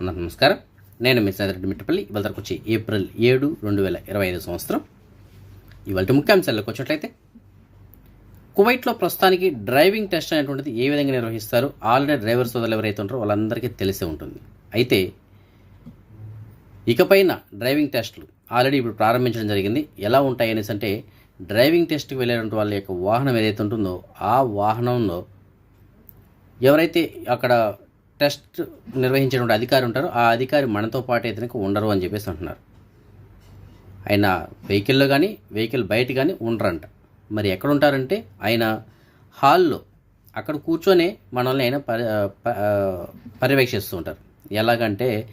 అందరికీ నమస్కారం. నేను మిస్ రెడ్డి మిట్టపల్లి. ఇవాళ వచ్చి ఏప్రిల్ ఏడు రెండు వేల ఇరవై ఐదు సంవత్సరం. ఇవాళ ముఖ్యాంశాల్లోకి వచ్చినట్లయితే కువైట్లో ప్రస్తుతానికి డ్రైవింగ్ టెస్ట్ అనేటువంటిది ఏ విధంగా నిర్వహిస్తారు ఆల్రెడీ డ్రైవర్ సోదరులు ఎవరైతే ఉంటారో వాళ్ళందరికీ తెలిసే ఉంటుంది. అయితే ఇకపైన డ్రైవింగ్ టెస్టులు ఆల్రెడీ ఇప్పుడు ప్రారంభించడం జరిగింది. ఎలా ఉంటాయి అనేసి అంటే డ్రైవింగ్ టెస్ట్కి వెళ్ళేటువంటి వాళ్ళ యొక్క వాహనం ఏదైతే ఉంటుందో ఆ వాహనంలో ఎవరైతే అక్కడ టెస్ట్ నిర్వహించేటువంటి అధికారి ఉంటారు. ఆ అధికారి మనతో పాటు అయితే ఉండరు అని చెప్పేసి అంటున్నారు. ఆయన వెహికల్లో కానీ వెహికల్ బయట కానీ ఉండరంట. మరి ఎక్కడ ఉంటారంటే ఆయన హాల్లో అక్కడ కూర్చొని మనల్ని ఆయన పరి ప- పర్యవేక్షిస్తూ ఉంటారు. ఎలాగంటే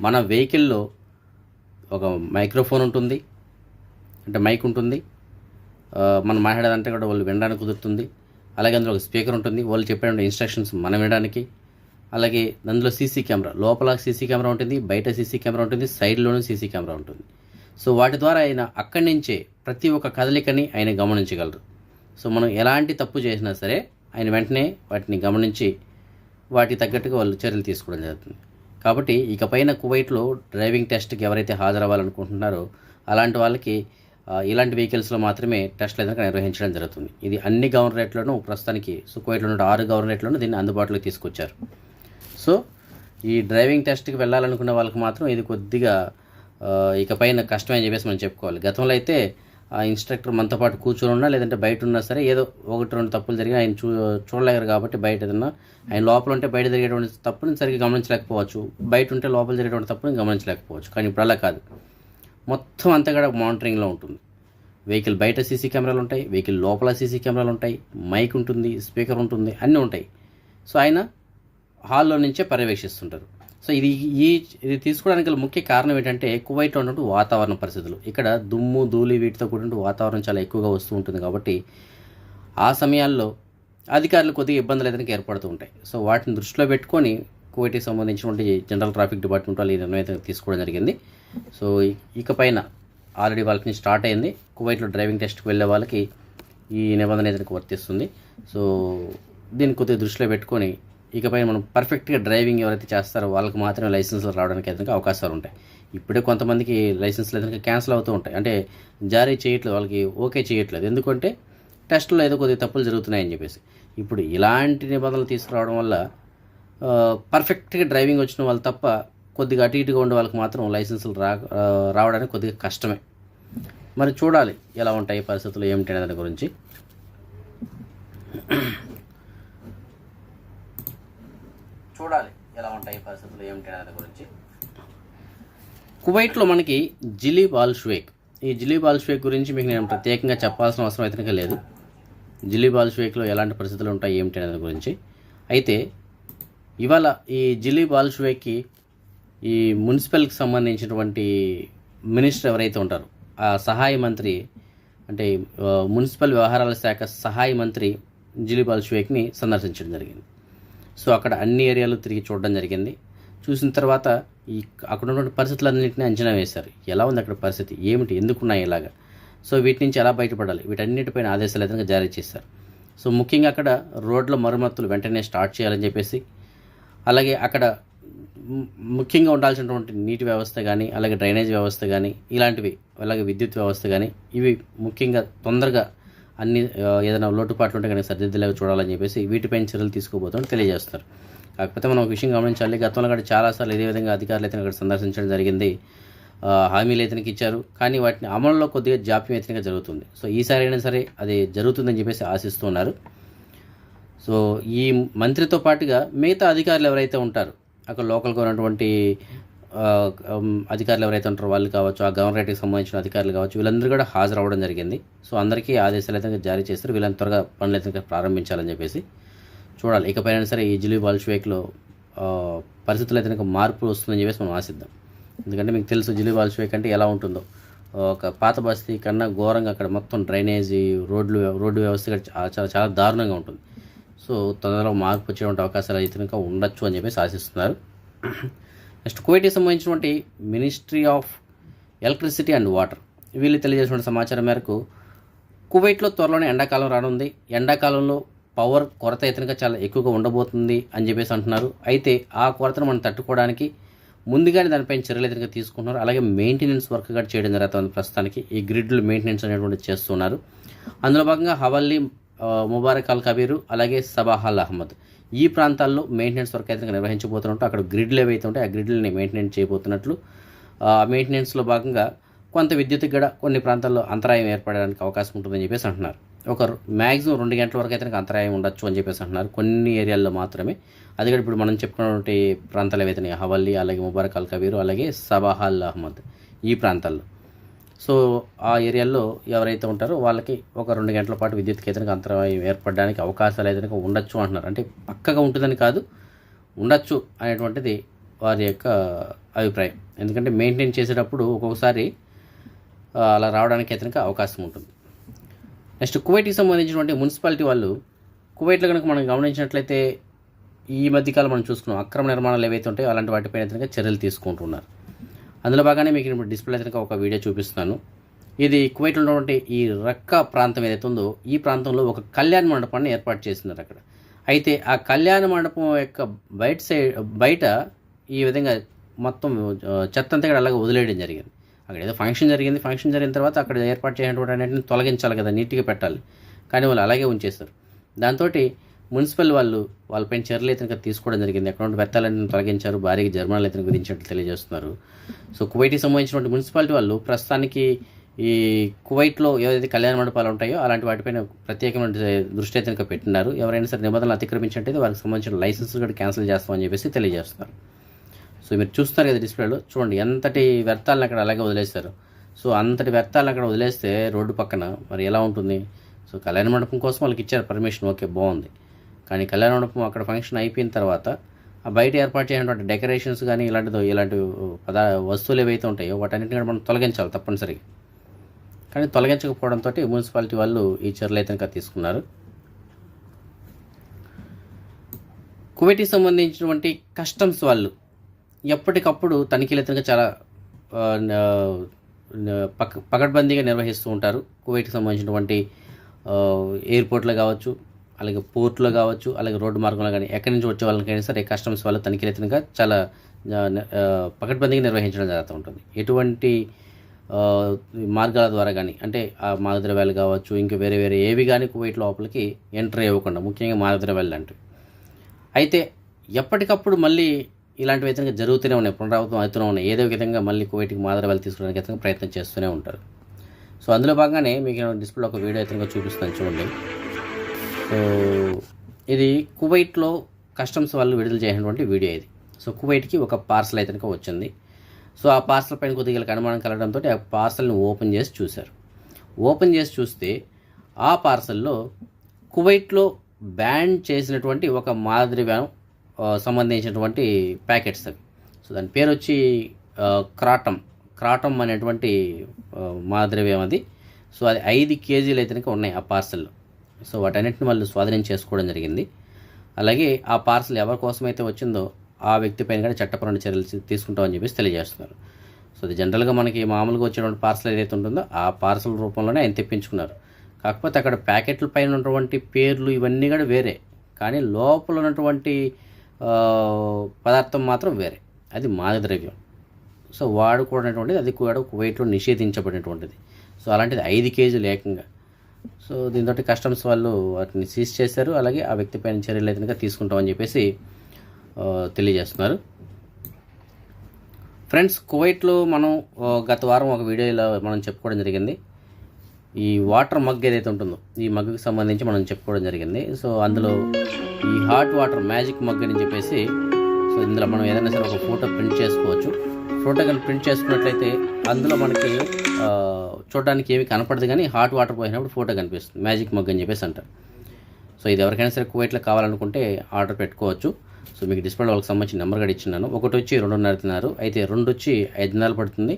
మన వెహికల్లో ఒక మైక్రోఫోన్ ఉంటుంది. అంటే మైక్ ఉంటుంది. మనం మాట్లాడేదంటే కూడా వాళ్ళు వినడానికి కుదురుతుంది. అలాగే అందులో ఒక స్పీకర్ ఉంటుంది. వాళ్ళు చెప్పిన ఇన్స్ట్రక్షన్స్ మనం వినడానికి. అలాగే అందులో సీసీ కెమెరా. లోపల సీసీ కెమెరా ఉంటుంది బయట సీసీ కెమెరా ఉంటుంది సైడ్లోనూ సీసీ కెమెరా ఉంటుంది. సో వాటి ద్వారా ఆయన అక్కడి నుంచే ప్రతి ఒక్క కదలికని ఆయన గమనించగలరు. సో మనం ఎలాంటి తప్పు చేసినా సరే ఆయన వెంటనే వాటిని గమనించి వాటికి తగ్గట్టుగా వాళ్ళు చర్యలు తీసుకోవడం జరుగుతుంది. కాబట్టి ఇకపైన కువైట్లో డ్రైవింగ్ టెస్ట్కి ఎవరైతే హాజరవ్వాలనుకుంటున్నారో అలాంటి వాళ్ళకి ఇలాంటి వెహికల్స్లో మాత్రమే టెస్ట్లు లేదా నిర్వహించడం జరుగుతుంది? ఇది అన్ని గవర్నరేట్లను ప్రస్తుతానికి సో కువైట్లో ఉన్న ఆరు గవర్నరేట్లను దీన్ని అందుబాటులోకి తీసుకొచ్చారు. సో ఈ డ్రైవింగ్ టెస్ట్కి వెళ్ళాలనుకున్న వాళ్ళకి మాత్రం ఇది కొద్దిగా ఇకపైన కష్టమే అని చెప్పేసి మనం చెప్పుకోవాలి. గతంలో అయితే ఆ ఇన్స్ట్రక్టర్ మనతో పాటు కూర్చొని ఉన్నా లేదంటే బయట ఉన్నా సరే ఏదో ఒకటి రెండు తప్పులు జరిగి ఆయన చూ చూడలేరు కాబట్టి బయట ఏదన్నా ఆయన లోపల ఉంటే బయట జరిగేటువంటి తప్పుని సరిగ్గా గమనించలేకపోవచ్చు. బయట ఉంటే లోపల జరిగేటువంటి తప్పుని గమనించలేకపోవచ్చు. కానీ ఇప్పుడు అలా కాదు. మొత్తం అంతా కూడా మానిటరింగ్లో ఉంటుంది. వెహికల్ బయట సీసీ కెమెరాలు ఉంటాయి వెహికల్ లోపల సీసీ కెమెరాలు ఉంటాయి మైక్ ఉంటుంది స్పీకర్ ఉంటుంది అన్నీ ఉంటాయి. సో ఆయన హాల్లో నుంచే పర్యవేక్షిస్తుంటారు. సో ఇది ఈ ఇది తీసుకోవడానికి ముఖ్య కారణం ఏంటంటే కువైట్లో ఉన్నటువంటి వాతావరణ పరిస్థితులు. ఇక్కడ దుమ్ము ధూళి వీటితో కూడిన వాతావరణం చాలా ఎక్కువగా వస్తూ ఉంటుంది కాబట్టి ఆ సమయాల్లో అధికారులు కొద్దిగా ఇబ్బందులు అయితే ఏర్పడుతూ ఉంటాయి. సో వాటిని దృష్టిలో పెట్టుకొని కువైట్కి సంబంధించినటువంటి జనరల్ ట్రాఫిక్ డిపార్ట్మెంట్ వాళ్ళు ఈ నిర్ణయం అయితే తీసుకోవడం జరిగింది. సో ఇక ఇకపైన ఆల్రెడీ వాళ్ళకి స్టార్ట్ అయింది. కువైట్లో డ్రైవింగ్ టెస్ట్కి వెళ్ళే వాళ్ళకి ఈ నిబంధన అయితే వర్తిస్తుంది. సో దీన్ని కొద్దిగా దృష్టిలో పెట్టుకొని ఇకపై మనం పర్ఫెక్ట్గా డ్రైవింగ్ ఎవరైతే చేస్తారో వాళ్ళకి మాత్రమే లైసెన్స్లు రావడానికి అయితే అవకాశాలు ఉంటాయి. ఇప్పుడే కొంతమందికి లైసెన్స్లు అయితే క్యాన్సిల్ అవుతూ ఉంటాయి. అంటే జారీ చేయట్లేదు వాళ్ళకి ఓకే చేయట్లేదు. ఎందుకంటే టెస్ట్లో ఏదో కొద్దిగా తప్పులు జరుగుతున్నాయని చెప్పేసి. ఇప్పుడు ఇలాంటి నిబంధనలు తీసుకురావడం వల్ల పర్ఫెక్ట్గా డ్రైవింగ్ వచ్చిన వాళ్ళు తప్ప కొద్దిగా అటు ఇటుగా ఉండే వాళ్ళకి మాత్రం లైసెన్సులు రా రావడానికి కొద్దిగా కష్టమే. మరి చూడాలి ఎలా ఉంటాయి పరిస్థితులు ఏమిటి అనే దాని గురించి చూడాలి ఎలా ఉంటాయి గురించి. కువైట్లో మనకి జిలీబ్ ఆల్ ఈ జిలీబ్ ఆల్ గురించి మీకు నేను ప్రత్యేకంగా చెప్పాల్సిన అవసరం అయితే లేదు. జిలీబ్ ఆల్ ఎలాంటి పరిస్థితులు ఉంటాయి ఏమిటి అనేది దాని గురించి. అయితే ఇవాళ ఈ జిలీబ్ ఆల్ ఈ మున్సిపల్కి సంబంధించినటువంటి మినిస్టర్ ఎవరైతే ఉంటారో ఆ సహాయ మంత్రి అంటే మున్సిపల్ వ్యవహారాల శాఖ సహాయ మంత్రి జిలీబ్ బాల్ష్వేక్ని సందర్శించడం జరిగింది. సో అక్కడ అన్ని ఏరియాలు తిరిగి చూడడం జరిగింది. చూసిన తర్వాత ఈ అక్కడ ఉన్నటువంటి పరిస్థితులన్నింటినీ అంచనా వేశారు. ఎలా ఉంది అక్కడ పరిస్థితి? ఏమిటి? ఎందుకున్నాయి ఇలాగా? సో వీటి నుంచి ఎలా బయటపడాలి? వీటన్నిటిపైన ఆదేశాలు ఏదైనా జారీ చేశారు. సో ముఖ్యంగా అక్కడ రోడ్ల మరమ్మతులు వెంటనే స్టార్ట్ చేయాలని చెప్పేసి అలాగే అక్కడ ముఖ్యంగా ఉండాల్సినటువంటి నీటి వ్యవస్థ కానీ అలాగే డ్రైనేజ్ వ్యవస్థ కానీ ఇలాంటివి అలాగే విద్యుత్ వ్యవస్థ కానీ ఇవి ముఖ్యంగా తొందరగా అన్ని ఏదైనా లోటుపాట్లు ఉంటే కనుక సరిదిద్దేలాగా చూడాలని చెప్పేసి వీటిపైన చర్యలు తీసుకోబోతుంటే తెలియజేస్తారు కాకపోతే మనం ఒక విషయం గమనించాలి గతంలో కూడా చాలాసార్లు ఇదే విధంగా అధికారులు అయితే ఇక్కడ సందర్శించడం జరిగింది. హామీలు అయితే ఇచ్చారు. కానీ వాటిని అమలులో కొద్దిగా జాప్యం అయితే జరుగుతుంది. సో ఈసారి అయినా సరే అది జరుగుతుందని చెప్పేసి ఆశిస్తున్నారు సో ఈ మంత్రితో పాటుగా మిగతా అధికారులు ఎవరైతే ఉంటారు అక్కడ లోకల్గా ఉన్నటువంటి అధికారులు ఎవరైతే ఉంటారో వాళ్ళు కావచ్చు ఆ గవర్నరేట్కి సంబంధించిన అధికారులు కావచ్చు వీళ్ళందరూ కూడా హాజరు అవ్వడం జరిగింది. సో అందరికీ ఆదేశాలు అయితే జారీ చేస్తారు వీళ్ళని త్వరగా పనులు అయితే ప్రారంభించాలని చెప్పేసి చూడాలి. ఇకపైన సరే ఈ జిలీ బాల్షువేక్లో పరిస్థితులు అయితే కనుక మార్పు వస్తుందని చెప్పేసి మనం ఆశిద్దాం. ఎందుకంటే మీకు తెలుసు జిలీ బాల్షువేక్ అంటే ఎలా ఉంటుందో. ఒక పాత బస్తీ కన్నా ఘోరంగా అక్కడ మొత్తం డ్రైనేజీ రోడ్లు రోడ్డు వ్యవస్థ చాలా చాలా దారుణంగా ఉంటుంది. సో తొందరలో మార్పు వచ్చేటువంటి అవకాశాలు అయితే కనుక ఉండొచ్చు అని చెప్పేసి ఆశిస్తున్నారు. నెక్స్ట్ కువైట్కి సంబంధించినటువంటి ministry of electricity and water. వీళ్ళు తెలియజేసిన సమాచారం మేరకు కువైట్లో త్వరలోనే ఎండాకాలం రానుంది. ఎండాకాలంలో పవర్ కొరత అయితే చాలా ఎక్కువగా ఉండబోతుంది అని చెప్పేసి అంటున్నారు. అయితే ఆ కొరతను మనం తట్టుకోవడానికి ముందుగానే దానిపైన చర్యలు ఇతనిగా తీసుకుంటున్నారు. అలాగే మెయింటెనెన్స్ వర్క్ కూడా చేయడం జరుగుతుంది ప్రస్తుతానికి. ఈ గ్రిడ్లు మెయింటెనెన్స్ అనేటువంటి చేస్తున్నారు. అందులో భాగంగా హవల్లీ ముబారక్ అల్ కబీరు అలాగే సబాహల్ అహ్మద్. ఈ ప్రాంతాల్లో మెయింటెనెన్స్ వర్క్ అయితే నిర్వహించబోతున్నట్టు అక్కడ గ్రిడ్లు ఏవైతే ఉంటాయి ఆ గ్రిడ్లని మెయింటెనెన్స్ చేయబోతున్నట్లు మెయింటెనెన్స్లో భాగంగా కొంత విద్యుత్కి కూడా కొన్ని ప్రాంతాల్లో అంతరాయం ఏర్పడడానికి అవకాశం ఉంటుందని చెప్పేసి అంటున్నారు. ఒక మ్యాక్సిమం రెండు గంటల వరకు అయితే అంతరాయం ఉండొచ్చు అని చెప్పేసి అంటున్నారు. కొన్ని ఏరియాల్లో మాత్రమే. అది కూడా ఇప్పుడు మనం చెప్పుకున్నటువంటి ప్రాంతాలు ఏవైతే హవల్లి అలాగే ముబారక్ అల్ కబీరు అలాగే సబాహల్ అహ్మద్ ఈ ప్రాంతాల్లో. సో ఆ ఏరియాల్లో ఎవరైతే ఉంటారో వాళ్ళకి ఒక రెండు గంటల పాటు విద్యుత్ కేంద్రానికి అంతరాయం ఏర్పడడానికి అవకాశాలు అయితే ఉండొచ్చు అంటున్నారు. అంటే పక్కగా ఉంటుందని కాదు ఉండొచ్చు అనేటువంటిది వారి యొక్క అభిప్రాయం. ఎందుకంటే మెయింటైన్ చేసేటప్పుడు ఒక్కొక్కసారి అలా రావడానికి అయితే అవకాశం ఉంటుంది. నెక్స్ట్ కువైట్కి సంబంధించినటువంటి మున్సిపాలిటీ వాళ్ళు కువైట్లో కనుక మనం గమనించినట్లయితే ఈ మధ్యకాలం మనం చూసుకున్నాం అక్రమ నిర్మాణాలు ఏవైతే ఉంటాయో అలాంటి వాటిపైన కనుక చర్యలు తీసుకుంటున్నారు. అందులో బాగానే మీకు ఇప్పుడు డిస్ప్లే అయితే కనుక ఒక వీడియో చూపిస్తున్నాను. ఇది కువైట్లో ఉన్నటువంటి ఈ రక్క ప్రాంతం ఏదైతే ఉందో ఈ ప్రాంతంలో ఒక కళ్యాణ మండపాన్ని ఏర్పాటు చేస్తున్నారు అక్కడ. అయితే ఆ కళ్యాణ మండపం యొక్క బయట సైడ్ బయట ఈ విధంగా మొత్తం చెత్త అంతా కూడా అలాగే వదిలేయడం జరిగింది. అక్కడ ఏదో ఫంక్షన్ జరిగింది ఫంక్షన్ జరిగిన తర్వాత అక్కడ ఏర్పాటు చేసినటువంటి అన్నింటిని తొలగించాలి కదా నీట్గా పెట్టాలి. కానీ వాళ్ళు అలాగే ఉంచేస్తారు దాంతో మున్సిపల్ వాళ్ళు వాళ్ళపైన చర్యలు అయితే తీసుకోవడం జరిగింది. ఎక్కడ ఉంటే వ్యర్థాలన్నీ తొలగించారు. భారీగా జరిమానాలు అయితే విధించినట్లు తెలియజేస్తున్నారు. సో కువైట్కి సంబంధించినటువంటి మున్సిపాలిటీ వాళ్ళు ప్రస్తుతానికి ఈ కువైట్లో ఏదైతే కళ్యాణ మండపాలు ఉంటాయో అలాంటి వాటిపైన ప్రత్యేకమైన దృష్టి అయితే పెట్టినారు. ఎవరైనా సరే నిబంధనలు అతిక్రమించినట్టయితే వారికి సంబంధించిన లైసెన్స్ కూడా క్యాన్సిల్ చేస్తామని చెప్పేసి తెలియజేస్తున్నారు. సో మీరు చూస్తున్నారు కదా డిస్ప్లేలో. చూడండి ఎంతటి వ్యర్థాలను అక్కడ అలాగే వదిలేస్తారు సో అంతటి వ్యర్థాలను అక్కడ వదిలేస్తే రోడ్డు పక్కన మరి ఎలా ఉంటుంది? సో కళ్యాణ మండపం కోసం వాళ్ళకి ఇచ్చారు పర్మిషన్. ఓకే బాగుంది. కానీ కళ్యాణ మండపం అక్కడ ఫంక్షన్ అయిపోయిన తర్వాత ఆ బయట ఏర్పాటు చేసినటువంటి డెకరేషన్స్ కానీ ఇలాంటిదో ఇలాంటి పదా వస్తువులు ఏవైతే ఉంటాయో వాటన్నిటిని కూడా మనం తొలగించాలి తప్పనిసరిగా. కానీ తొలగించకపోవడంతో మున్సిపాలిటీ వాళ్ళు ఈ చర్యలు అయితే ఇంకా తీసుకున్నారు. కువైట్కి సంబంధించినటువంటి కస్టమ్స్ వాళ్ళు ఎప్పటికప్పుడు తనిఖీలు చాలా పక్ పక పకడ్బందీగా నిర్వహిస్తూ ఉంటారు. కువైట్కి సంబంధించినటువంటి ఎయిర్పోర్ట్లో కావచ్చు అలాగే పోర్ట్లో కావచ్చు అలాగే రోడ్డు మార్గంలో కానీ ఎక్కడి నుంచి వచ్చే వాళ్ళకైనా సరే కస్టమ్స్ వాళ్ళు తనిఖీలు చాలా పకడ్బందీగా నిర్వహించడం జరుగుతూ ఉంటుంది. ఎటువంటి మార్గాల ద్వారా కానీ అంటే ఆ మాదద్రవ్యాలు కావచ్చు ఇంకా వేరే వేరే ఏవి కానీ కువైట్ లోపలికి ఎంటర్ ఇవ్వకుండా ముఖ్యంగా మాదద్రవ్యాలు లాంటివి. అయితే ఎప్పటికప్పుడు మళ్ళీ ఇలాంటివి అయితే జరుగుతూనే ఉన్నాయి. పునరావృతం అవుతూనే ఉన్నాయి. ఏదో విధంగా మళ్ళీ కువైట్కి మాదరవాళ్ళు తీసుకోవడానికి అయితే ప్రయత్నం చేస్తూనే ఉంటారు. సో అందులో భాగంగానే మీకు నేను ఒక వీడియో అయితే చూపిస్తాను చూడండి. సో ఇది కువైట్లో కస్టమ్స్ వాళ్ళు విడుదల చేసినటువంటి వీడియో ఇది. సో కువైట్కి ఒక పార్సల్ అయితే వచ్చింది. సో ఆ పార్సల్ పైన కొద్దిగా అనుమానం కలగడంతో ఆ పార్సల్ని ఓపెన్ చేసి చూశారు. ఓపెన్ చేసి చూస్తే ఆ పార్సల్లో కువైట్లో బ్యాన్ చేసినటువంటి ఒక మాదిరివ్యం సంబంధించినటువంటి ప్యాకెట్స్ అవి. సో దాని పేరు వచ్చి క్రాటం క్రాటమ్. క్రాటమ్ అనేటువంటి ఆ, మాదిరివ్యం అది. సో అది ఐదు కేజీలు అయితే ఉన్నాయి ఆ పార్సల్లో. సో వాటన్నిటిని వాళ్ళు స్వాధీనం చేసుకోవడం జరిగింది. అలాగే ఆ పార్సల్ ఎవరి కోసమైతే వచ్చిందో ఆ వ్యక్తి పైన కూడా చట్టపరమైన చర్యలు తీసుకుంటామని చెప్పేసి తెలియజేస్తున్నారు. సో అది జనరల్గా మనకి మామూలుగా వచ్చేటువంటి పార్సల్ ఏదైతే ఉంటుందో ఆ పార్సల్ రూపంలోనే ఆయన తెప్పించుకున్నారు. కాకపోతే అక్కడ ప్యాకెట్ల పైన ఉన్నటువంటి పేర్లు ఇవన్నీ కూడా వేరే. కానీ లోపల ఉన్నటువంటి పదార్థం మాత్రం వేరే. అది మాదద్రవ్యం సో వాడుకోవడటువంటిది అది కూడా కువైట్లో నిషేధించబడినటువంటిది. సో అలాంటిది ఐదు కేజీలు ఏకంగా. సో దీంతో కస్టమ్స్ వాళ్ళు వాటిని సీజ్ చేశారు. అలాగే ఆ వ్యక్తి పైన చర్యలు అయితే కనుక తీసుకుంటామని చెప్పేసి తెలియజేస్తున్నారు. ఫ్రెండ్స్ కువైట్లో మనం గత వారం ఒక వీడియోలో మనం చెప్పుకోవడం జరిగింది. ఈ వాటర్ మగ్ ఏదైతే ఉంటుందో ఈ మగ్గుకి సంబంధించి మనం చెప్పుకోవడం జరిగింది. సో అందులో ఈ హాట్ వాటర్ మ్యాజిక్ మగ్ అని చెప్పేసి సో ఇందులో మనం ఏదైనా సరే ఒక ఫోటో ప్రింట్ చేసుకోవచ్చు. ఫోటో కానీ ప్రింట్ చేసుకున్నట్లయితే అందులో మనకి చూడడానికి ఏమి కనపడదు కానీ హాట్ వాటర్ పోయినప్పుడు ఫోటో కనిపిస్తుంది. మ్యాజిక్ మగ్ అని చెప్పేసి అంటారు. సో ఇది ఎవరికైనా సరే కువైట్లో కావాలనుకుంటే ఆర్డర్ పెట్టుకోవచ్చు. సో మీకు డిస్ప్లే వాళ్ళకి సంబంధించిన నెంబర్ కూడా ఇచ్చినాను ఒకటి వచ్చి రెండున్నర తిన్నారు. అయితే రెండు వచ్చి ఐదు నెలలు పడుతుంది.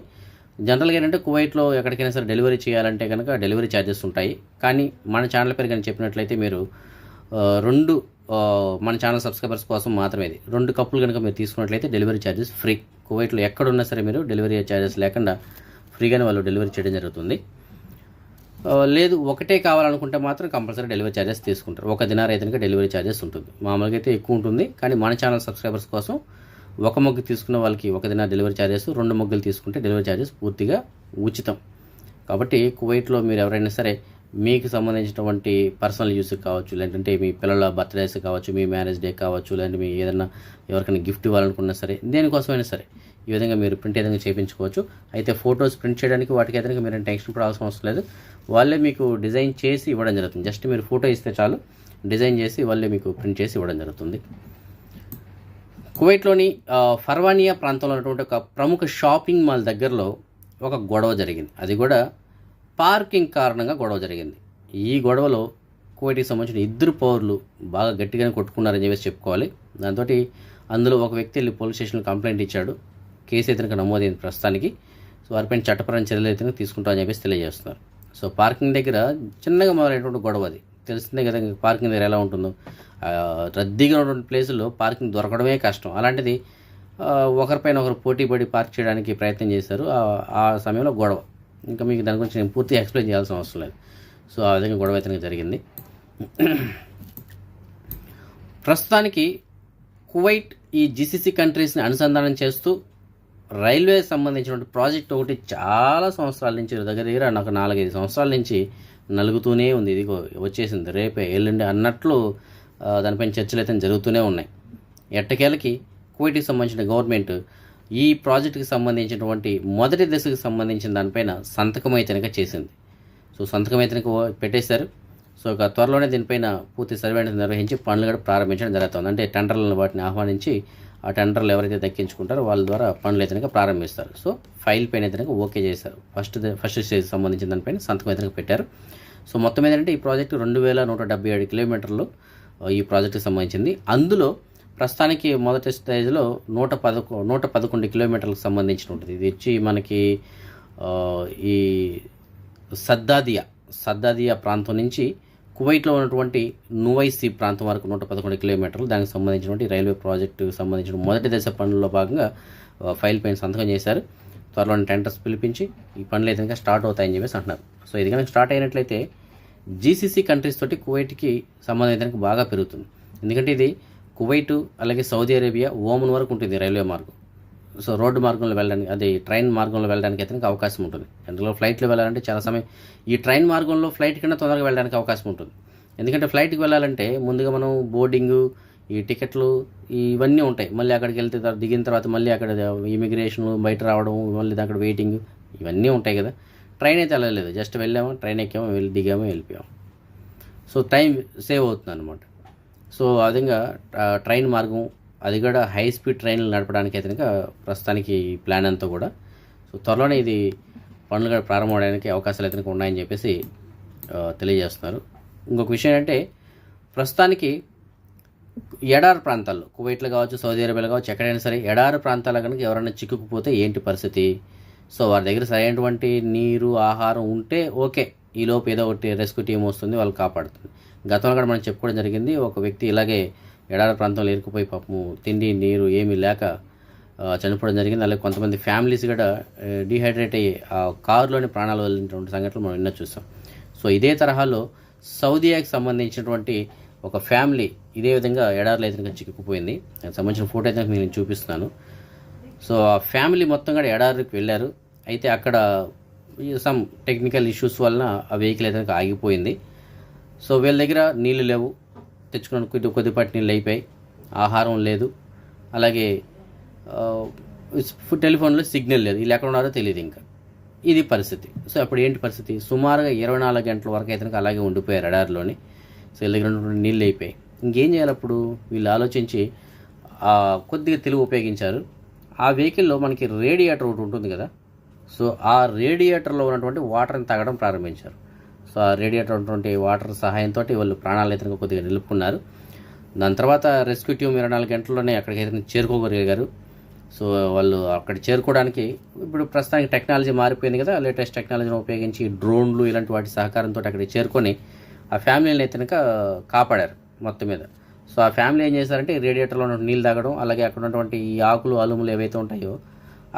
జనరల్గా ఏంటంటే కువైట్లో ఎక్కడికైనా సరే డెలివరీ చేయాలంటే కనుక డెలివరీ ఛార్జెస్ ఉంటాయి. కానీ మన ఛానల్ పేరు కానీ చెప్పినట్లయితే మీరు రెండు మన ఛానల్ సబ్స్క్రైబర్స్ కోసం మాత్రమే ఇది. రెండు కప్పులు కనుక మీరు తీసుకున్నట్లయితే డెలివరీ ఛార్జెస్ ఫ్రీ. కువైట్లో ఎక్కడున్నా సరే మీరు డెలివరీ ఛార్జెస్ లేకుండా ఫ్రీగానే వాళ్ళు డెలివరీ చేయడం జరుగుతుంది. లేదు ఒకటే కావాలనుకుంటే మాత్రం కంపల్సరీ డెలివరీ ఛార్జెస్ తీసుకుంటారు. ఒక దినార్ అయితే కనుక డెలివరీ ఛార్జెస్ ఉంటుంది. మామూలుగా అయితే ఎక్కువ ఉంటుంది. కానీ మన ఛానల్ సబ్స్క్రైబర్స్ కోసం ఒక మొగ్గు తీసుకున్న వాళ్ళకి ఒక దిన డెలివరీ ఛార్జెస్ రెండు మొగ్గులు తీసుకుంటే డెలివరీ ఛార్జెస్ పూర్తిగా ఉచితం. కాబట్టి కువైట్లో మీరు ఎవరైనా సరే మీకు సంబంధించినటువంటి పర్సనల్ యూస్ కావచ్చు లేదంటే మీ పిల్లల బర్త్డేస్ కావచ్చు మీ మ్యారేజ్ డే కావచ్చు లేదంటే మీ ఏదైనా ఎవరికైనా గిఫ్ట్ ఇవ్వాలనుకున్నా సరే దేనికోసమైనా సరే ఈ విధంగా మీరు ప్రింట్ ఏదైనా చేయించుకోవచ్చు. అయితే ఫొటోస్ ప్రింట్ చేయడానికి వాటికి ఏదైనా మీరు టెన్షన్ పడాల్సిన అవసరం లేదు. వాళ్ళే మీకు డిజైన్ చేసి ఇవ్వడం జరుగుతుంది. జస్ట్ మీరు ఫోటో ఇస్తే చాలు డిజైన్ చేసి వాళ్ళే మీకు ప్రింట్ చేసి ఇవ్వడం జరుగుతుంది. కువైట్లోని ఫర్వానియా ప్రాంతంలో ఉన్నటువంటి ఒక ప్రముఖ షాపింగ్ మాల్ దగ్గరలో ఒక గొడవ జరిగింది. అది కూడా పార్కింగ్ కారణంగా గొడవ జరిగింది. ఈ గొడవలో కువైట్కి సంబంధించిన ఇద్దరు పౌరులు బాగా గట్టిగానే కొట్టుకున్నారని చెప్పేసి చెప్పుకోవాలి. దాంతో అందులో ఒక వ్యక్తి వెళ్ళి పోలీస్ స్టేషన్లో కంప్లైంట్ ఇచ్చాడు. కేసు అయితే నమోదైంది ప్రస్తుతానికి. సో వారిపైన చట్టపరమైన చర్యలు అయితే తీసుకుంటామని చెప్పేసి తెలియజేస్తున్నారు. సో పార్కింగ్ దగ్గర చిన్నగా మొదలైనటువంటి గొడవ అది. తెలిసిందే కదా పార్కింగ్ దగ్గర ఎలా ఉంటుందో. రద్దీగా ఉన్నటువంటి ప్లేసుల్లో పార్కింగ్ దొరకడమే కష్టం. అలాంటిది ఒకరిపైన ఒకరు పోటీ పడి పార్క్ చేయడానికి ప్రయత్నం చేశారు. ఆ- సమయంలో గొడవ. ఇంకా మీకు దాని గురించి నేను పూర్తిగా ఎక్స్ప్లెయిన్ చేయాల్సిన అవసరం లేదు. సో ఆ విధంగా గొడవ అయితే జరిగింది. ప్రస్తుతానికి కువైట్ ఈ జిసిసి కంట్రీస్ని అనుసంధానం చేస్తూ రైల్వే సంబంధించినటువంటి ప్రాజెక్ట్ ఒకటి చాలా సంవత్సరాల నుంచి దగ్గర దగ్గర నాకు నాలుగైదు సంవత్సరాల నుంచి నలుగుతూనే ఉంది. ఇది వచ్చేసింది రేపే ఎల్లుండి అన్నట్లు దానిపైన చర్చలు అయితే జరుగుతూనే ఉన్నాయి. ఎట్టకేలకి కువైట్కి సంబంధించిన గవర్నమెంట్ ఈ ప్రాజెక్టుకి సంబంధించినటువంటి మొదటి దశకు సంబంధించిన దానిపైన సంతకం అయితే చేసింది. సో సంతకం అయితే పెట్టేశారు. సో ఇక త్వరలోనే దీనిపైన పూర్తి సర్వే అనేది నిర్వహించి పనులు కూడా ప్రారంభించడం జరుగుతుంది. అంటే టెండర్లను వాటిని ఆహ్వానించి ఆ టెండర్లు ఎవరైతే దక్కించుకుంటారో వాళ్ళ ద్వారా పనులు అయితే ప్రారంభిస్తారు. సో ఫైల్ పైన అయితే ఓకే చేశారు. ఫస్ట్ ఫస్ట్ స్టేజ్ సంబంధించిన దానిపైన సంతకం అయితే పెట్టారు. సో మొత్తం ఏంటంటే ఈ ప్రాజెక్టు రెండు వేల నూట డెబ్బై ఏడు కిలోమీటర్లు ఈ ప్రాజెక్టుకి సంబంధించింది. అందులో ప్రస్తుతానికి మొదటి స్టేజ్లో నూట పదకొ నూట పదకొండు కిలోమీటర్లకు సంబంధించిన ఉంటుంది. ఇది వచ్చి మనకి ఈ సద్దాదియా సద్దాదియా ప్రాంతం నుంచి కువైట్లో ఉన్నటువంటి నువైసీ ప్రాంతం వరకు నూట పదకొండు కిలోమీటర్లు. దానికి సంబంధించినటువంటి రైల్వే ప్రాజెక్టుకు సంబంధించిన మొదటి దశ పనుల్లో భాగంగా ఫైల్ పైన సంతకం చేశారు. త్వరలో టెండర్స్ పిలిపించి ఈ పనులు అయితే కనుక స్టార్ట్ అవుతాయని చెప్పేసి అంటున్నారు. సో ఇది కనుక స్టార్ట్ అయినట్లయితే జీసీసీ కంట్రీస్ తోటి కువైట్కి సంబంధం అయితే బాగా పెరుగుతుంది. ఎందుకంటే ఇది కువైట్ అలాగే సౌదీ అరేబియా ఓమన్ వరకు ఉంటుంది రైల్వే మార్గం. సో రోడ్డు మార్గంలో వెళ్ళడానికి అది ట్రైన్ మార్గంలో వెళ్ళడానికి అయితే అవకాశం ఉంటుంది. అందులో ఫ్లైట్లో వెళ్ళాలంటే చాలా సమయం ఈ ట్రైన్ మార్గంలో ఫ్లైట్ కన్నా తొందరగా వెళ్ళడానికి అవకాశం ఉంటుంది. ఎందుకంటే ఫ్లైట్కి వెళ్ళాలంటే ముందుగా మనం బోర్డింగ్ ఈ టికెట్లు ఇవన్నీ ఉంటాయి. మళ్ళీ అక్కడికి వెళ్తే దిగిన తర్వాత మళ్ళీ అక్కడ ఇమిగ్రేషన్ బయట రావడం మళ్ళీ అక్కడ వెయిటింగ్ ఇవన్నీ ఉంటాయి కదా. ట్రైన్ అయితే వెళ్ళలేదు. జస్ట్ వెళ్ళాము ట్రైన్ ఎక్కాము వెళ్ళి దిగాము వెళ్ళిపోయాము. సో టైం సేవ్ అవుతుంది అనమాట సో ఆ విధంగా ట్రైన్ మార్గం అది కూడా హై స్పీడ్ ట్రైన్లు నడపడానికి అయితే కనుక ప్రస్తుతానికి ప్లాన్ అంతా కూడా. సో త్వరలోనే ఇది పనులు కూడా ప్రారంభం అవడానికి అవకాశాలు అయితే ఉన్నాయని చెప్పేసి తెలియజేస్తున్నారు. ఇంకొక విషయం ఏంటంటే ప్రస్తుతానికి ఎడారి ప్రాంతాల్లో కువైట్లో కావచ్చు సౌదీ అరేబియాలో కావచ్చు ఎక్కడైనా సరే ఎడారి ప్రాంతాల కనుక ఎవరైనా చిక్కుకుపోతే ఏంటి పరిస్థితి? సో వారి దగ్గర సరైనటువంటి నీరు ఆహారం ఉంటే ఓకే. ఈ లోపు ఏదో ఒకటి రెస్క్యూ టీం వస్తుంది వాళ్ళు కాపాడుతుంది. గతంలో కూడా మనం చెప్పుకోవడం జరిగింది ఒక వ్యక్తి ఇలాగే ఎడారి ప్రాంతంలో ఇరుకుపోయి పాపము తిండి నీరు ఏమీ లేక చనిపోవడం జరిగింది. అలాగే కొంతమంది ఫ్యామిలీస్ కూడా డిహైడ్రేట్ అయ్యి ఆ కారులోని ప్రాణాలు వెళ్ళినటువంటి సంఘటనలు మనం నిన్న చూస్తాం సో ఇదే తరహాలో సౌదీయాకి సంబంధించినటువంటి ఒక ఫ్యామిలీ ఇదే విధంగా ఎడారిలో అయితే చిక్కుకుపోయింది. దానికి సంబంధించిన ఫోటో అయితే నేను చూపిస్తున్నాను. సో ఆ ఫ్యామిలీ మొత్తం కూడా ఎడారికి వెళ్ళారు. అయితే అక్కడ సమ్ టెక్నికల్ ఇష్యూస్ వలన ఆ వెహికల్ అయితే ఆగిపోయింది. సో వీళ్ళ దగ్గర నీళ్ళు లేవు. తెచ్చుకున్న కొద్ది కొద్దిపాటి నీళ్ళు అయిపోయాయి. ఆహారం లేదు. అలాగే టెలిఫోన్లో సిగ్నల్ లేదు. వీళ్ళు ఎక్కడ ఉన్నారో తెలియదు ఇంకా. ఇది పరిస్థితి. సో అప్పుడు ఏంటి పరిస్థితి? సుమారుగా ఇరవై నాలుగు గంటల వరకు అయితే అలాగే ఉండిపోయారు ఎడారిలోని. సో వీళ్ళ దగ్గర ఉన్నటువంటి నీళ్ళు అయిపోయాయి. ఇంకేం చేయాలి అప్పుడు? వీళ్ళు ఆలోచించి కొద్దిగా తెలుగు ఉపయోగించారు. ఆ వెహికల్లో మనకి రేడియేటర్ ఒకటి ఉంటుంది కదా. సో ఆ రేడియేటర్లో ఉన్నటువంటి వాటర్ని తాగడం ప్రారంభించారు. సో ఆ రేడియేటర్ ఉన్నటువంటి వాటర్ సహాయంతో వాళ్ళు ప్రాణాలు అయితే కొద్దిగా నిలుపుకున్నారు. దాని తర్వాత రెస్క్యూ టీమ్ ఇరవై నాలుగు గంటల్లోనే అక్కడికి అయితే చేరుకోగలిగారు. సో వాళ్ళు అక్కడ చేరుకోవడానికి ఇప్పుడు ప్రస్తుతానికి టెక్నాలజీ మారిపోయింది కదా. లేటెస్ట్ టెక్నాలజీని ఉపయోగించి డ్రోన్లు ఇలాంటి వాటి సహకారంతో అక్కడికి చేరుకొని ఆ ఫ్యామిలీని అయితే కనుక కాపాడారు మొత్తం మీద. సో ఆ ఫ్యామిలీ ఏం చేశారంటే రేడియేటర్లో ఉన్న నీళ్ళు తాగడం అలాగే అక్కడ ఉన్నటువంటి ఈ ఆకులు అలుములు ఏవైతే ఉంటాయో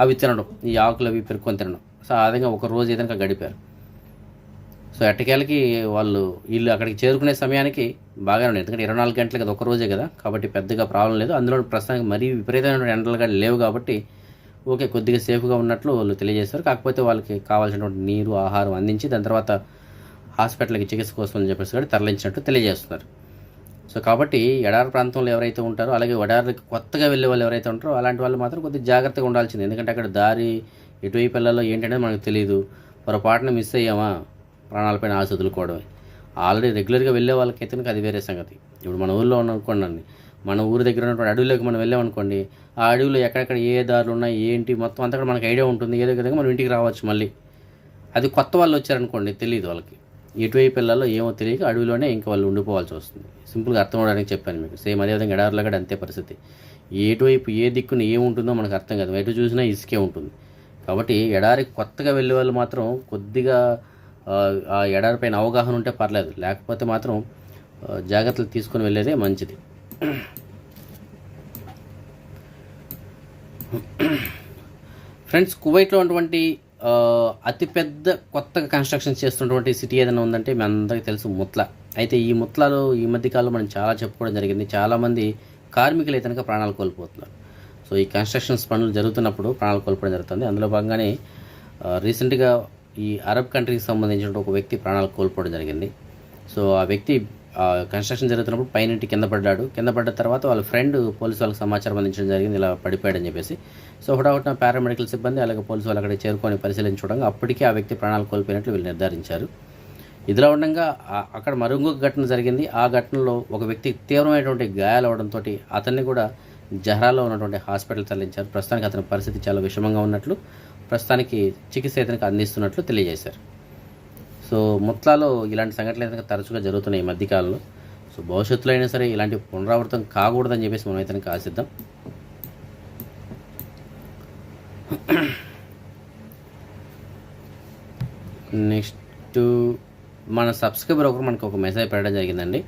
అవి తినడం. ఈ ఆకులు అవి పెరుక్కొని తినడం. సో ఆ విధంగా ఒక రోజు ఏదైనా గడిపారు. సో ఎట్టకేళ్ళకి వాళ్ళు వీళ్ళు అక్కడికి చేరుకునే సమయానికి బాగానే ఉంది ఎందుకంటే ఇరవై నాలుగు గంటలు కదా ఒక రోజే కదా. కాబట్టి పెద్దగా ప్రాబ్లం లేదు. అందులో ప్రస్తుతానికి మరీ విపరీతమైన ఎండలు కానీ లేవు కాబట్టి ఓకే కొద్దిగా సేఫ్గా ఉన్నట్లు వాళ్ళు తెలియజేస్తారు కాకపోతే వాళ్ళకి కావాల్సినటువంటి నీరు ఆహారం అందించి దాని తర్వాత హాస్పిటల్కి చికిత్స కోసం అని చెప్పేసి కూడా తరలించినట్టు తెలియజేస్తున్నారు. సో కాబట్టి ఎడారి ప్రాంతంలో ఎవరైతే ఉంటారో అలాగే ఎడారికి కొత్తగా వెళ్ళే వాళ్ళు ఎవరైతే ఉంటారో అలాంటి వాళ్ళు మాత్రం కొద్దిగా జాగ్రత్తగా ఉండాల్సింది. ఎందుకంటే అక్కడ దారి ఎటువైపు వెళ్ళాలో ఏంటనేది మనకు తెలియదు పొరపాటున మిస్ అయ్యామా? ప్రాణాలపైన ఆశ వదులుకోవడమే. ఆల్రెడీ రెగ్యులర్గా వెళ్ళే వాళ్ళకైతే అది వేరే సంగతి. ఇప్పుడు మన ఊళ్ళో ఉన్న అనుకోండి మన ఊరి దగ్గర ఉన్నటువంటి అడవిలోకి మనం వెళ్ళామనుకోండి ఆ అడవిలో ఎక్కడెక్కడ ఏ దారులు ఉన్నాయి ఏంటి మొత్తం అంతా కూడా మనకు ఐడియా ఉంటుంది. ఏదో విధంగా మనం ఇంటికి రావచ్చు మళ్ళీ. అది కొత్త వాళ్ళు వచ్చారనుకోండి తెలియదు వాళ్ళకి. ఎటువైపు వెళ్ళాలో ఏమో తెలియక అడవిలోనే ఇంకా వాళ్ళు ఉండిపోవాల్సి వస్తుంది. సింపుల్గా అర్థం అవడానికి చెప్పాను మీకు. సేమ్ అదేవిధంగా ఎడారిలో కూడా అంతే పరిస్థితి. ఎటువైపు ఏ దిక్కున ఏముంటుందో మనకు అర్థం కాదు. ఎటు చూసినా ఇసుకే ఉంటుంది. కాబట్టి ఎడారికి కొత్తగా వెళ్ళే వాళ్ళు మాత్రం కొద్దిగా ఆ, ఎడారి పైన అవగాహన ఉంటే పర్లేదు. లేకపోతే మాత్రం జాగ్రత్తలు తీసుకొని వెళ్ళేదే మంచిది. ఫ్రెండ్స్ కువైట్లో ఉన్నటువంటి అతిపెద్ద కొత్తగా కన్స్ట్రక్షన్ చేస్తున్నటువంటి సిటీ ఏదైనా ఉందంటే మీ అందరికీ తెలుసు ముత్లా. అయితే ఈ ముత్లాలు ఈ మధ్యకాలంలో మనం చాలా చెప్పుకోవడం జరిగింది. చాలామంది కార్మికులు అయితే ప్రాణాలు కోల్పోతున్నారు. సో ఈ కన్స్ట్రక్షన్స్ పనులు జరుగుతున్నప్పుడు ప్రాణాలు కోల్పోవడం జరుగుతుంది. అందులో భాగంగానే రీసెంట్గా ఈ అరబ్ కంట్రీకి సంబంధించిన ఒక వ్యక్తి ప్రాణాలు కోల్పోవడం జరిగింది. సో ఆ వ్యక్తి ఆ, కన్స్ట్రక్షన్ జరుగుతున్నప్పుడు పైనుంటి కింద పడ్డాడు. కింద పడ్డ తర్వాత వాళ్ళ ఫ్రెండ్ పోలీసు వాళ్ళకి సమాచారం అందించడం జరిగింది. ఇలా పడిపోయాడని చెప్పేసి. సో హుటాహుటిన పారామెడికల్ సిబ్బంది అలాగే పోలీసు వాళ్ళు అక్కడ చేరుకొని పరిశీలించడం అప్పటికే ఆ వ్యక్తి ప్రాణాలు కోల్పోయినట్లు వీళ్ళు నిర్ధారించారు. ఇదిలా ఉండగా అక్కడ మరొక ఘటన జరిగింది. ఆ ఘటనలో ఒక వ్యక్తి తీవ్రమైనటువంటి గాయాలవడంతో అతన్ని కూడా జహరాలో ఉన్నటువంటి హాస్పిటల్ తరలించారు. ప్రస్తుతానికి అతని పరిస్థితి చాలా విషమంగా ఉన్నట్లు ప్రస్తుతానికి చికిత్స ఇతనికి అందిస్తున్నట్లు తెలియజేశారు. సో ముత్లాలో ఇలాంటి సంఘటనలు అయితే తరచుగా జరుగుతున్నాయి ఈ మధ్యకాలంలో. సో భవిష్యత్తులో అయినా సరే ఇలాంటి పునరావృతం కాకూడదని చెప్పేసి మనం అయితే ఆశిద్దాం. నెక్స్ట్ మన సబ్స్క్రైబర్ ఒకరు మనకు ఒక మెసేజ్ పెట్టడం జరిగిందండి.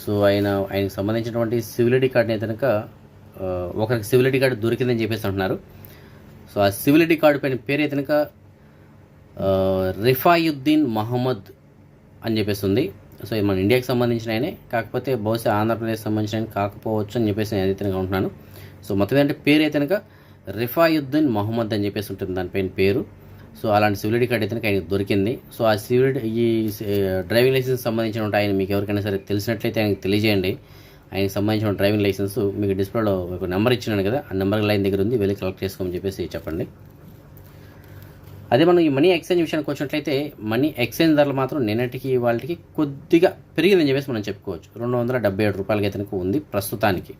సో ఆయన ఆయనకు సంబంధించినటువంటి సివిలిటీ కార్డుని అయితే కనుక ఒకరికి సివిలిటీ కార్డు దొరికిందని చెప్పేసి అంటున్నారు. సో ఆ సివిలిటీ కార్డు పైన పేరు అయితే కనుక రిఫాయుద్దీన్ మహమ్మద్ అని చెప్పేసి ఉంది. సో ఇది మన ఇండియాకి సంబంధించిన ఆయనే. కాకపోతే బహుశా ఆంధ్రప్రదేశ్ సంబంధించిన ఆయన కాకపోవచ్చు అని చెప్పేసి నేను అయితే ఉంటున్నాను. సో మొత్తం ఏంటంటే పేరు అయితే కనుక రిఫాయుద్దీన్ మహమ్మద్ అని చెప్పేసి ఉంటుంది. దానిపైన పేరు. సో అలాంటి సివిలిటీ కార్డ్ అయితే కనుక ఆయనకు దొరికింది. సో ఆ సివిలిటీ ఈ డ్రైవింగ్ లైసెన్స్ సంబంధించిన ఆయన మీకు ఎవరికైనా సరే తెలిసినట్లయితే ఆయనకు తెలియజేయండి. ఆయనకు సంబంధించిన డ్రైవింగ్ లైసెన్స్ మీకు డిస్ప్లేలో ఒక నెంబర్ ఇచ్చినాను కదా ఆ నెంబర్ లైన్ దగ్గర ఉంది వెళ్ళి కలెక్ట్ చేసుకోమని చెప్పేసి చెప్పండి. అదే మనం ఈ మనీ ఎక్స్చేంజ్ విషయానికి వచ్చినట్లయితే మనీ ఎక్స్చేంజ్ ధరలు మాత్రం నిన్నటికి వాళ్ళకి కొద్దిగా పెరిగిందని చెప్పేసి మనం చెప్పుకోవచ్చు. రెండు వందల డెబ్బై ఏడు రూపాయలకి అయితే ఉంది ప్రస్తుతానికి.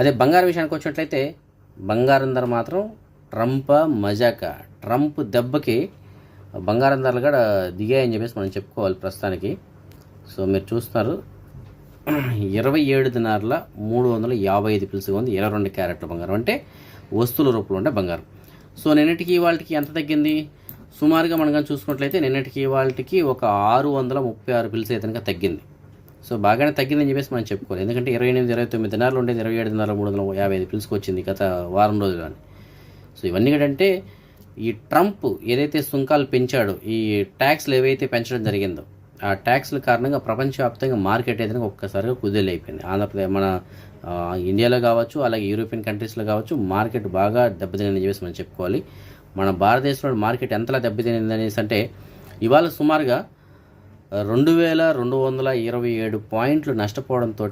అదే బంగారం విషయానికి వచ్చినట్లయితే బంగారం ధర మాత్రం ట్రంప్ మజాక. ట్రంప్ దెబ్బకి బంగారం ధరలు కూడా దిగాయని చెప్పేసి మనం చెప్పుకోవాలి ప్రస్తుతానికి. సో మీరు చూస్తున్నారు. ఇరవై ఏడు దినార్ల మూడు వందల యాభై ఐదు పిలుసుగా ఉంది. ఇరవై రెండు క్యారెట్ల బంగారం. అంటే వస్తువుల రూపంలో ఉండే బంగారం. సో నిన్నటికి వాళ్ళకి ఎంత తగ్గింది? సుమారుగా మనం కానీ చూసుకున్నట్లయితే నిన్నటికి వాళ్ళకి ఒక ఆరు వందల ముప్పై ఆరు పిల్స్ అయితే కనుక తగ్గింది. సో బాగానే తగ్గిందని చెప్పేసి మనం చెప్పుకోవాలి. ఎందుకంటే ఇరవై ఎనిమిది ఇరవై తొమ్మిది దినాలు ఉండేది ఇరవై ఏడు దినాలు మూడు వందల యాభై ఐదు పిలుసుకు వచ్చింది గత వారం రోజులు కానీ సో ఇవన్నీ ఏంటంటే ఈ ట్రంప్ ఏదైతే సుంకాలు పెంచాడో ఈ ట్యాక్స్లు ఏవైతే పెంచడం జరిగిందో ఆ ట్యాక్స్ల కారణంగా ప్రపంచవ్యాప్తంగా మార్కెట్ ఏదైనా ఒక్కసారిగా కుదేలైపోయింది. ఆంధ్రప్రదేశ్ మన ఇండియాలో కావచ్చు అలాగే యూరోపియన్ కంట్రీస్లో కావచ్చు మార్కెట్ బాగా దెబ్బతినని చెప్పేసి మనం చెప్పుకోవాలి. మన భారతదేశంలో మార్కెట్ ఎంతలా దెబ్బతినింది అనేసి అంటే ఇవాళ సుమారుగా రెండు వేల రెండు వందల ఇరవై ఏడు పాయింట్లు నష్టపోవడంతో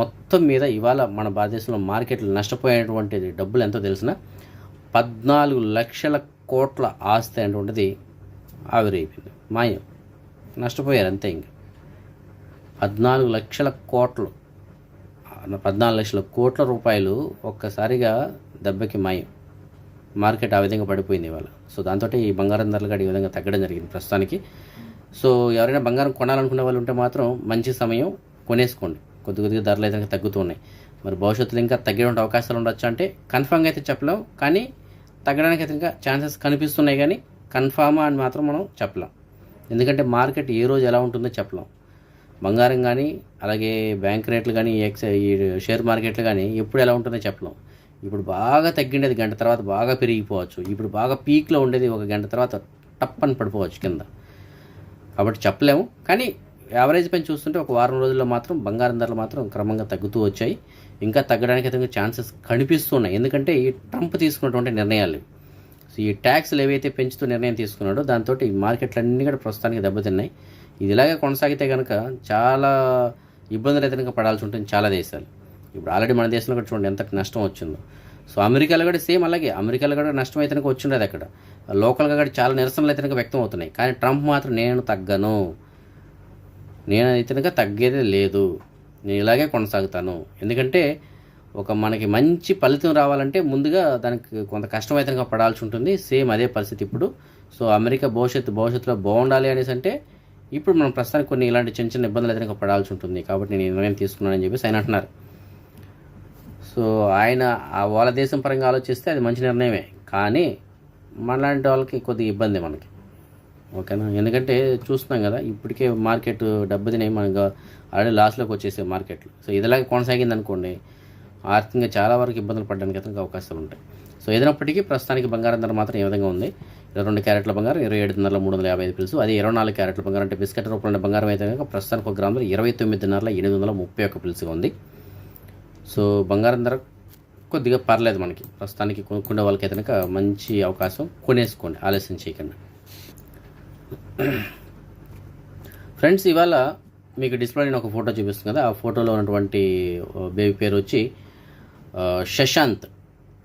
మొత్తం మీద ఇవాళ మన భారతదేశంలో మార్కెట్లు నష్టపోయినటువంటి డబ్బులు ఎంతో తెలిసిన పద్నాలుగు లక్షల కోట్ల ఆస్తి అనేటువంటిది ఆవిరైపోయింది. మాయం. నష్టపోయారు అంతే ఇంకా. పద్నాలుగు లక్షల కోట్లు పద్నాలుగు లక్షల కోట్ల రూపాయలు ఒక్కసారిగా దెబ్బకి మాయం. మార్కెట్ ఆ విధంగా పడిపోయింది ఇవాళ. సో దాంతో ఈ బంగారం ధరలు కూడా ఈ విధంగా తగ్గడం జరిగింది ప్రస్తుతానికి. సో ఎవరైనా బంగారం కొనాలనుకునే వాళ్ళు ఉంటే మాత్రం మంచి సమయం కొనేసుకోండి. కొద్ది కొద్దిగా ధరలు అయితే తగ్గుతున్నాయి మరి భవిష్యత్తులో ఇంకా తగ్గే అవకాశాలు ఉండొచ్చు అంటే కన్ఫామ్గా అయితే చెప్పలేం. కానీ తగ్గడానికి అయితే ఇంకా ఛాన్సెస్ కనిపిస్తున్నాయి కానీ కన్ఫామా అని మాత్రం మనం చెప్పలేం. ఎందుకంటే మార్కెట్ ఏ రోజు ఎలా ఉంటుందో చెప్పలేం. బంగారం కానీ అలాగే బ్యాంక్ రేట్లు కానీ ఎక్స్ ఈ షేర్ మార్కెట్లు కానీ ఎప్పుడు ఎలా ఉంటుందో చెప్పలేం. ఇప్పుడు బాగా తగ్గిండేది గంట తర్వాత బాగా పెరిగిపోవచ్చు. ఇప్పుడు బాగా పీక్లో ఉండేది ఒక గంట తర్వాత టప్ అని పడిపోవచ్చు కింద. కాబట్టి చెప్పలేము. కానీ యావరేజ్ పైన చూస్తుంటే ఒక వారం రోజుల్లో మాత్రం బంగారం ధరలు మాత్రం క్రమంగా తగ్గుతూ వచ్చాయి. ఇంకా తగ్గడానికి అయితే ఛాన్సెస్ కనిపిస్తున్నాయి. ఎందుకంటే ఈ ట్రంప్ తీసుకున్నటువంటి నిర్ణయాలు సో ఈ ట్యాక్స్లు ఏవైతే పెంచుతూ నిర్ణయం తీసుకున్నాడో దాంతో ఈ మార్కెట్లు అన్నీ కూడా ప్రస్తుతానికి దెబ్బతిన్నాయి. ఇది ఇలాగే కొనసాగితే కనుక చాలా ఇబ్బందులు అయితే కనుక పడాల్సి ఉంటుంది చాలా దేశాలు. ఇప్పుడు ఆల్రెడీ మన దేశంలో కూడా చూడండి ఎంత నష్టం వచ్చిందో. సో అమెరికాలో కూడా సేమ్ అలాగే. అమెరికాలో కూడా నష్టం అయితే కనుక వచ్చిండదు అక్కడ. లోకల్గా కూడా చాలా నిరసనలు అయితే కనుక వ్యక్తం అవుతున్నాయి. కానీ ట్రంప్ మాత్రం నేను తగ్గను. నేను అయితే కనుక తగ్గేదే లేదు. నేను ఇలాగే కొనసాగుతాను. ఎందుకంటే ఒక మనకి మంచి ఫలితం రావాలంటే ముందుగా దానికి కొంత కష్టం పడాల్సి ఉంటుంది. సేమ్ అదే పరిస్థితి ఇప్పుడు. సో అమెరికా భవిష్యత్తు భవిష్యత్తులో బాగుండాలి అనేసి అంటే ఇప్పుడు మనం ప్రస్తుతానికి కొన్ని ఇలాంటి చిన్న చిన్న ఇబ్బందులు అయితే పడాల్సి ఉంటుంది. కాబట్టి నేను నిర్ణయం తీసుకున్నానని చెప్పేసి ఆయన అంటున్నారు. సో ఆయన వాళ్ళ దేశం పరంగా ఆలోచిస్తే అది మంచి నిర్ణయమే. కానీ మనలాంటి వాళ్ళకి కొద్దిగా ఇబ్బంది మనకి. ఓకేనా? ఎందుకంటే చూస్తున్నాం కదా ఇప్పటికే మార్కెట్ దెబ్బతినాయి మనకు ఆల్రెడీ లాస్లోకి వచ్చేసే మార్కెట్లు. సో ఇదిలాగే కొనసాగింది అనుకోండి ఆర్థికంగా చాలా వరకు ఇబ్బందులు పడడానికి అయితే అవకాశాలు ఉంటాయి. సో ఏదైనప్పటికీ ప్రస్తుతానికి బంగారం ధర మాత్రం ఏ విధంగా ఉంది? ఇరవై రెండు క్యారెట్ల బంగారం ఇరవై ఏడున్నర మూడు వందల యాభై ఐదు పిలుసు అదే ఇరవై నాలుగు క్యారెట్ల బంగారం అంటే బిస్కెట్ రూపంలో బంగారం అయితే కనుక ప్రస్తుతానికి ఒక గ్రాములో ఇరవై తొమ్మిదిన్నర ఎనిమిది వందల ముప్పై ఒక్క పిలుసుగా ఉంది. సో బంగారం ధర కొద్దిగా పర్లేదు మనకి. ప్రస్తుతానికి కొనుక్కునే వాళ్ళకి కనుక మంచి అవకాశం కొనేసుకోండి ఆలస్యం చేయకుండా. ఫ్రెండ్స్ ఇవాళ మీకు డిస్ప్లే నేను ఒక ఫోటో చూపిస్తుంది కదా. ఆ ఫోటోలో ఉన్నటువంటి బేబీ పేరు వచ్చి శశాంత్.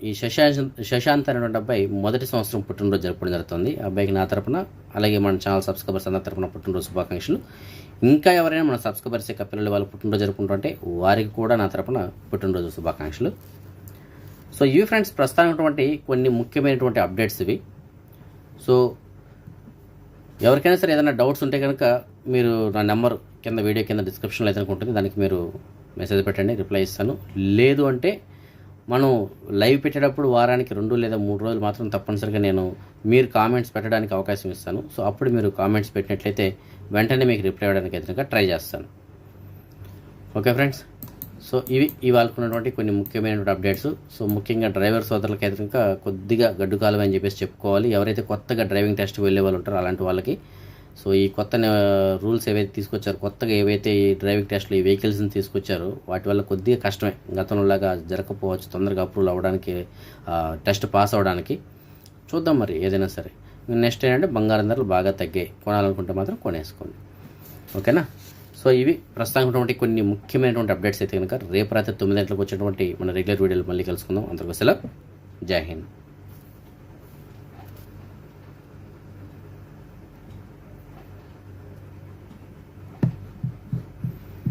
ఈ శశాంత్ శశాంత్ అనేటువంటి అబ్బాయి మొదటి సంవత్సరం పుట్టినరోజు జరపడం జరుగుతుంది. అబ్బాయికి నా తరపున అలాగే మన ఛానల్ సబ్స్క్రైబర్స్ అందరి తరపున పుట్టినరోజు శుభాకాంక్షలు. ఇంకా ఎవరైనా మన సబ్స్క్రైబర్స్ యొక్క పిల్లలు వాళ్ళు పుట్టినరోజు జరుపుకుంటుంటే వారికి కూడా నా తరపున పుట్టినరోజు శుభాకాంక్షలు. సో ఇవి ఫ్రెండ్స్ ప్రస్తుతానికి ఉన్నటువంటి కొన్ని ముఖ్యమైనటువంటి అప్డేట్స్ ఇవి. సో ఎవరికైనా సరే ఏదైనా డౌట్స్ ఉంటే కనుక మీరు నా నెంబర్ కింద వీడియో కింద డిస్క్రిప్షన్లో అయితే ఉంటుంది. దానికి మీరు మెసేజ్ పెట్టండి రిప్లై ఇస్తాను. లేదు అంటే మనం లైవ్ పెట్టేటప్పుడు వారానికి రెండు లేదా మూడు రోజులు మాత్రం తప్పనిసరిగా నేను మీరు కామెంట్స్ పెట్టడానికి అవకాశం ఇస్తాను. సో అప్పుడు మీరు కామెంట్స్ పెట్టినట్లయితే వెంటనే మీకు రిప్లై ఇవ్వడానికి అయితే ట్రై చేస్తాను. ఓకే ఫ్రెండ్స్ సో ఇవి ఇవాళ ఉన్నటువంటి కొన్ని ముఖ్యమైనటువంటి అప్డేట్స్. సో ముఖ్యంగా డ్రైవర్ సోదరులకి అయితే ఇంకా కొద్దిగా గడ్డు కాలం అని చెప్పేసి చెప్పుకోవాలి. ఎవరైతే కొత్తగా డ్రైవింగ్ టెస్ట్ వెళ్ళే వాళ్ళు ఉంటారో అలాంటి వాళ్ళకి. సో ఈ కొత్త రూల్స్ ఏవైతే తీసుకొచ్చారో కొత్తగా ఏవైతే ఈ డ్రైవింగ్ టెస్ట్లు ఈ వెహికల్స్ని తీసుకొచ్చారో వాటి వల్ల కొద్దిగా కష్టమే. గతంలోలాగా జరగకపోవచ్చు తొందరగా అప్రూవల్ అవ్వడానికి టెస్ట్ పాస్ అవ్వడానికి. చూద్దాం మరి ఏదైనా సరే. నెక్స్ట్ ఏంటంటే బంగారం ధరలు బాగా తగ్గాయి. కొనాలనుకుంటే మాత్రం కొనేసుకోండి. ఓకేనా? సో ఇవి ప్రస్తుతానికి ఉన్నటువంటి కొన్ని ముఖ్యమైనటువంటి అప్డేట్స్ అయితే కనుక రేపు రాత్రి తొమ్మిది గంటలకు వచ్చేటువంటి మన రెగ్యులర్ వీడియోలు మళ్ళీ కలుసుకుందాం. అందరికీ సెలవు. జై హింద్.